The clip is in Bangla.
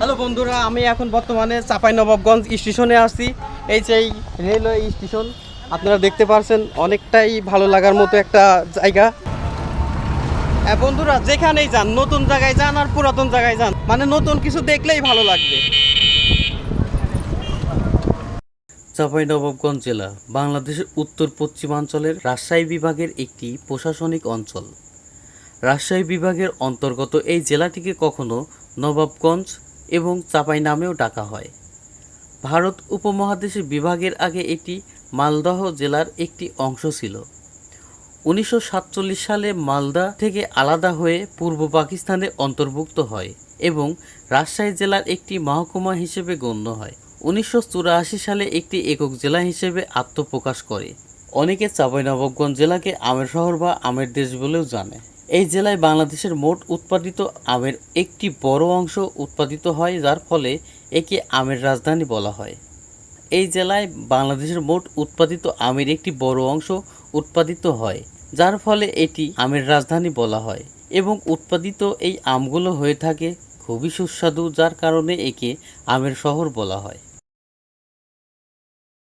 হ্যালো বন্ধুরা, আমি এখন বর্তমানে চাঁপাইনবাবগঞ্জ স্টেশনে আছি। এই যে রেলওয়ে স্টেশন, আপনারা দেখতে পারছেন, অনেকটাই ভালো লাগার মতো একটা জায়গা। বন্ধুরা, যেখানেই যান, নতুন জায়গায় যান আর পুরাতন জায়গায় যান মানে নতুন কিছু দেখলেই ভালো লাগবে। চাঁপাইনবাবগঞ্জ জেলা, বাংলাদেশের উত্তর পশ্চিমাঞ্চলের রাজশাহী বিভাগের একটি প্রশাসনিক অঞ্চল। রাজশাহী বিভাগের অন্তর্গত এই জেলাটিকে কখনো নবাবগঞ্জ এবং চাঁপাই নামেও ডাকা হয়। ভারত উপমহাদেশের বিভাগের আগে এটি মালদহ জেলার একটি অংশ ছিল। উনিশশো সাতচল্লিশ সালে মালদা থেকে আলাদা হয়ে পূর্ব পাকিস্তানে অন্তর্ভুক্ত হয় এবং রাজশাহী জেলার একটি মহকুমা হিসেবে গণ্য হয়। উনিশশো চুরাশি সালে একটি একক জেলা হিসেবে আত্মপ্রকাশ করে। অনেকে চাঁপাইনবাবগঞ্জ জেলাকে আমের শহর বা আমের দেশ বলেও জানে। এই জেলায় বাংলাদেশের মোট উৎপাদিত আমের একটি বড় অংশ উৎপাদিত হয়, যার ফলে একে আমের রাজধানী বলা হয়। এই জেলায় বাংলাদেশের মোট উৎপাদিত আমের একটি বড় অংশ উৎপাদিত হয়, যার ফলে এটি আমের রাজধানী বলা হয় এবং উৎপাদিত এই আমগুলো হয়ে থাকে খুবই সুস্বাদু, যার কারণে একে আমের শহর বলা হয়।